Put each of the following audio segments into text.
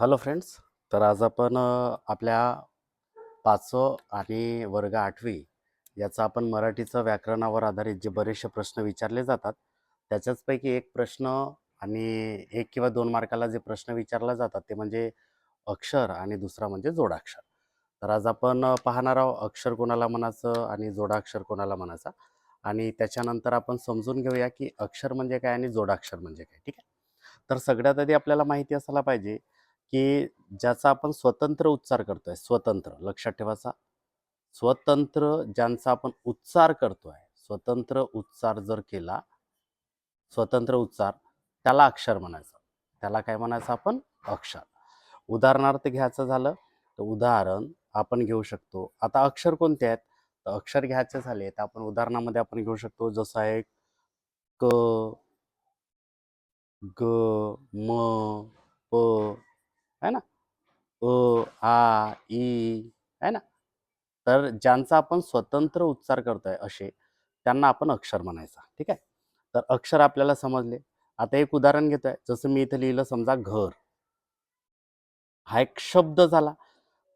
Hello friends तर आज आपण आपल्या पाचवं आणि वर्ग आठवी याचा आपण मराठीचं व्याकरणावर आधारित जे बरेचसे प्रश्न विचारले जातात त्याच्याचपैकी एक प्रश्न आणि एक किंवा दोन मार्काला जे प्रश्न विचारले जातात ते म्हणजे अक्षर आणि दुसरा म्हणजे जोडाक्षर. तर आज आपण पाहणार आहोत अक्षर कोणाला म्हणायचं आणि जोडाक्षर कोणाला म्हणायचा आणि त्याच्यानंतर आपण समजून घेऊया की अक्षर म्हणजे काय आणि जोडाक्षर म्हणजे काय ठीक आहे? तर सगळ्यात आधी आपल्याला माहिती असायला पाहिजे की ज्याचा आपण स्वतंत्र उच्चार करतोय स्वतंत्र लक्षात ठेवायचा. स्वतंत्र ज्यांचा आपण उच्चार करतोय स्वतंत्र उच्चार जर केला स्वतंत्र उच्चार त्याला अक्षर म्हणायचं. त्याला काय म्हणायचं आपण? अक्षर. उदाहरणार्थ घ्यायचं झालं तर उदाहरण आपण घेऊ शकतो. आता अक्षर कोणते आहेत? तर अक्षर घ्यायचे झाले तर आपण उदाहरणामध्ये आपण घेऊ शकतो जसं आहे क ग म प है ना? अ आ ई है ना? तर ज्यांचा आपण स्वतंत्र उच्चार करतोय असे त्यांना आपण अक्षर म्हणायचा ठीक आहे? तर अक्षर आपल्याला समजले. आता एक उदाहरण घेतोय. जसं मी इथं लिहिलं समजा घर. हा एक शब्द झाला.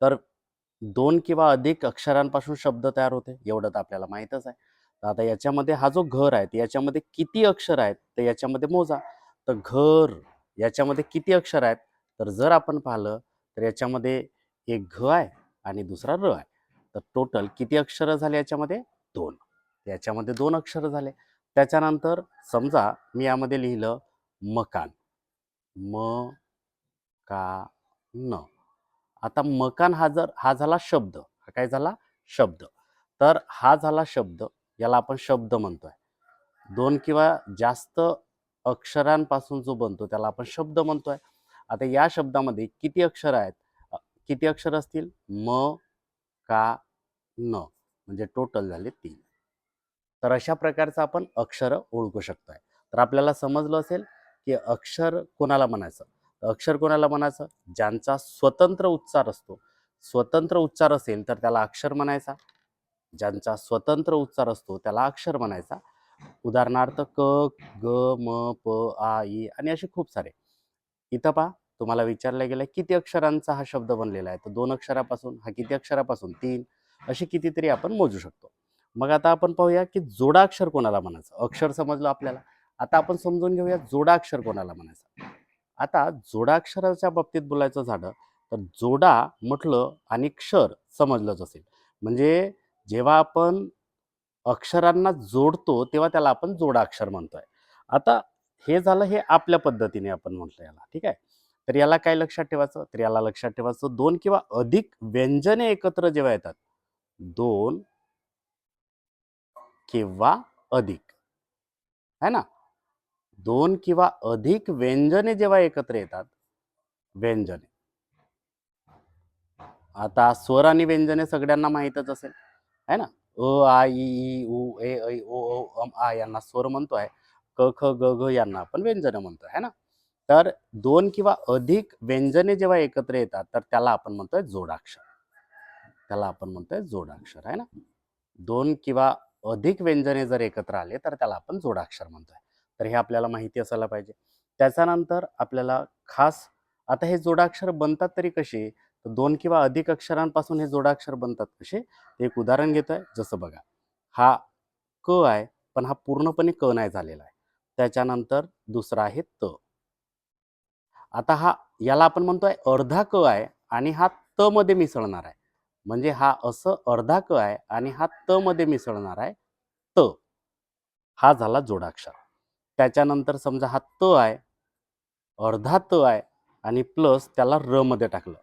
तर दोन किंवा अधिक अक्षरांपासून शब्द तयार होते. एवढं तर आपल्याला माहीतच आहे. तर आता याच्यामध्ये हा जो घर आहे याच्यामध्ये किती अक्षर आहेत तर याच्यामध्ये मोजा. तर घर याच्यामध्ये किती अक्षर आहेत? तर जर आपण पाहिलं तर याच्यामध्ये एक घ आहे आणि दुसरा र आहे. तर टोटल किती अक्षरं झाले याच्यामध्ये? दोन. याच्यामध्ये दोन अक्षरं झाले. त्याच्यानंतर समजा मी यामध्ये लिहिलं मकान. म का न आता मकान हा जर हा झाला शब्द. हा काय झाला? शब्द. तर हा झाला शब्द. याला आपण शब्द म्हणतोय. दोन किंवा जास्त अक्षरांपासून जो बनतो त्याला आपण शब्द म्हणतोय. आता या शब्दामध्ये किती अक्षर आहेत? किती अक्षर असतील? म का न. म्हणजे टोटल झाले तीन. तर अशा प्रकारचं आपण अक्षर ओळखू शकतोय. तर आपल्याला समजलं असेल की अक्षर कोणाला म्हणायचं? तर अक्षर कोणाला म्हणायचं? ज्यांचा स्वतंत्र उच्चार असतो. स्वतंत्र उच्चार असेल तर त्याला अक्षर म्हणायचा. ज्यांचा स्वतंत्र उच्चार असतो त्याला अक्षर म्हणायचा. उदाहरणार्थ क ग म प आ ई आणि असे खूप सारे. इथं पहा. तुम्हाला विचारलं गेलं किती अक्षरांचा हा शब्द बनलेला आहे? तर दोन अक्षरापासून हा किती अक्षरापासून? तीन असे कितीतरी आपण मोजू शकतो. मग आता आपण पाहूया की जोडाक्षर कोणाला म्हणायचं? अक्षर समजलं आपल्याला. आता आपण समजून घेऊया जोडाक्षर कोणाला म्हणायचं? आता जोडाक्षराच्या बाबतीत बोलायचं झालं तर जोडा म्हटलं आणि क्षर समजलंच असेल. म्हणजे जेव्हा आपण अक्षरांना जोडतो तेव्हा त्याला आपण जोडाक्षर म्हणतोय. आता हे झालं हे आपल्या पद्धतीने आपण म्हटलं याला. ठीक आहे? तर याला काय लक्षात ठेवायचं? तर याला लक्षात ठेवायचं दोन किंवा अधिक व्यंजने एकत्र जेव्हा येतात दोन किंवा अधिक. है ना? दोन किंवा अधिक व्यंजने जेव्हा एकत्र येतात व्यंजने. आता स्वर आणि व्यंजने सगळ्यांना माहीतच असेल. है ना? अ आ ई उ ए ऐ ओ अम आ यांना स्वर म्हणतोय. क ख ग घ यांना आपण व्यंजन म्हणतोय. है ना? तर दोन किंवा अधिक व्यंजने जेव्हा एकत्र येतात तर त्याला आपण म्हणतोय जोडाक्षर. त्याला आपण म्हणतोय जोडाक्षर आहे ना? दोन किंवा अधिक व्यंजने जर एकत्र आले तर त्याला आपण जोडाक्षर म्हणतोय. तर हे आपल्याला माहिती असायला पाहिजे. त्याच्यानंतर आपल्याला खास आता हे जोडाक्षर बनतात तरी कसे? तर दोन किंवा अधिक अक्षरांपासून हे जोडाक्षर बनतात कसे? एक उदाहरण घेतोय. जसं बघा हा क आहे पण हा पूर्णपणे क नाही झालेला आहे. त्याच्यानंतर दुसरा आहे त. आता हा याला आपण म्हणतोय अर्धा क आहे आणि हा त मध्ये मिसळणार आहे. म्हणजे हा असं अर्धा क आहे आणि हा त मध्ये मिसळणार आहे त. हा झाला जोडाक्षर. त्याच्यानंतर समजा हा त आहे अर्धा त आहे आणि प्लस त्याला र मध्ये टाकलं.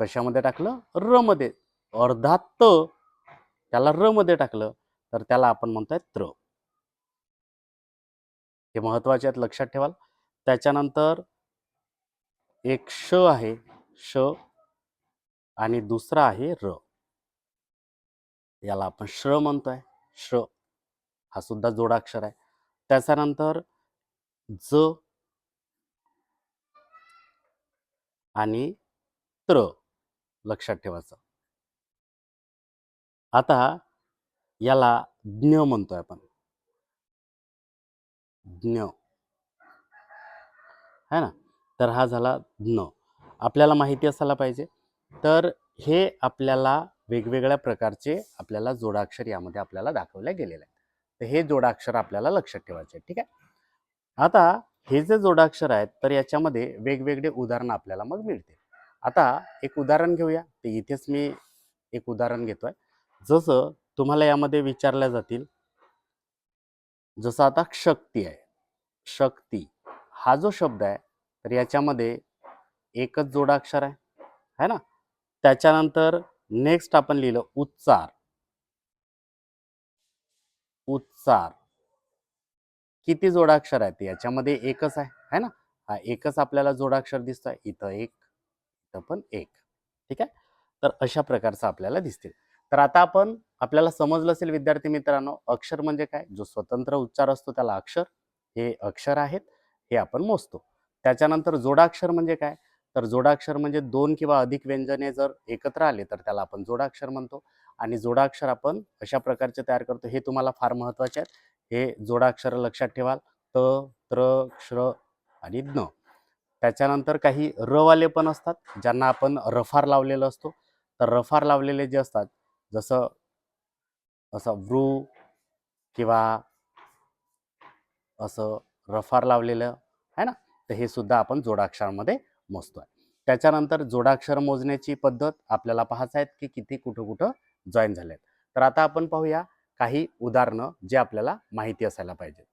कशामध्ये टाकलं? र मध्ये. अर्धा त त्याला र मध्ये टाकलं तर त्याला आपण म्हणतोय त्र. हे महत्त्वाचे आहेत लक्षात ठेवाल. त्याच्यानंतर एक श आहे. श आणि दुसरा आहे र. याला आपण श्र म्हणतोय. श्र. हा सुद्धा जोडाक्षर आहे. त्याच्यानंतर ज आणि त्र. लक्षात ठेवायचं. आता याला ज्ञ म्हणतोय आपण. ज्ञ. है ना? तर हा झाला ज्ञ आपल्याला माहिती असायला पाहिजे. तर हे आपल्याला वेगवेगळ्या प्रकारचे आपल्याला जोडाक्षर यामध्ये आपल्याला दाखवले गेलेले आहेत. तर हे जोडाक्षर आपल्याला लक्षात ठेवायचे ठीक आहे? आता हे जे जोडाक्षर आहेत तर याच्यामध्ये वेगवेगळे उदाहरणं आपल्याला मग मिळतील. आता एक उदाहरण घेऊया. ते इथेच मी एक उदाहरण घेतोय. जसं तुम्हाला यामध्ये विचारल्या जातील जसं आता शक्ती आहे. शक्ती हा जो शब्द आहे तर याच्यामध्ये एकच जोडाक्षर आहे. है ना? त्याच्यानंतर नेक्स्ट आपण लिहिलं उच्चार. उच्चार. किती जोडाक्षर आहेत? याच्यामध्ये एकच आहे. है ना? हा एकच आपल्याला जोडाक्षर दिसतोय. इथं एक इथं पण एक. ठीक आहे? तर अशा प्रकारचं आपल्याला दिसतील. तर आता आपण आपल्याला समजलं असेल विद्यार्थी मित्रांनो अक्षर म्हणजे काय? जो स्वतंत्र उच्चार असतो त्याला अक्षर. हे अक्षर आहेत. हे आपण मोजतो. त्याच्यानंतर जोडाक्षर म्हणजे काय? तर जोडाक्षर म्हणजे दोन किंवा अधिक व्यंजने जर एकत्र आले तर त्याला आपण जोडाक्षर म्हणतो. आणि जोडाक्षर आपण अशा प्रकारचे तयार करतो. हे तुम्हाला फार महत्त्वाचे आहेत. हे जोडाक्षर लक्षात ठेवाल. त त्र क्ष आणि ज्ञ त्याच्यानंतर काही रवाले पण असतात ज्यांना आपण रफार लावलेलं असतो. तर रफार लावलेले जे असतात जसं असं वृ किंवा असं रफार लावलेलं आहे ना? तर हे सुद्धा आपण जोडाक्षरामध्ये मोजतोय. त्याच्यानंतर जोडाक्षर मोजण्याची पद्धत आपल्याला पाहायचं आहेत की किती कुठं कुठं जॉईन झाले आहेत तर आता आपण पाहूया काही उदाहरणं जे आपल्याला माहिती असायला पाहिजे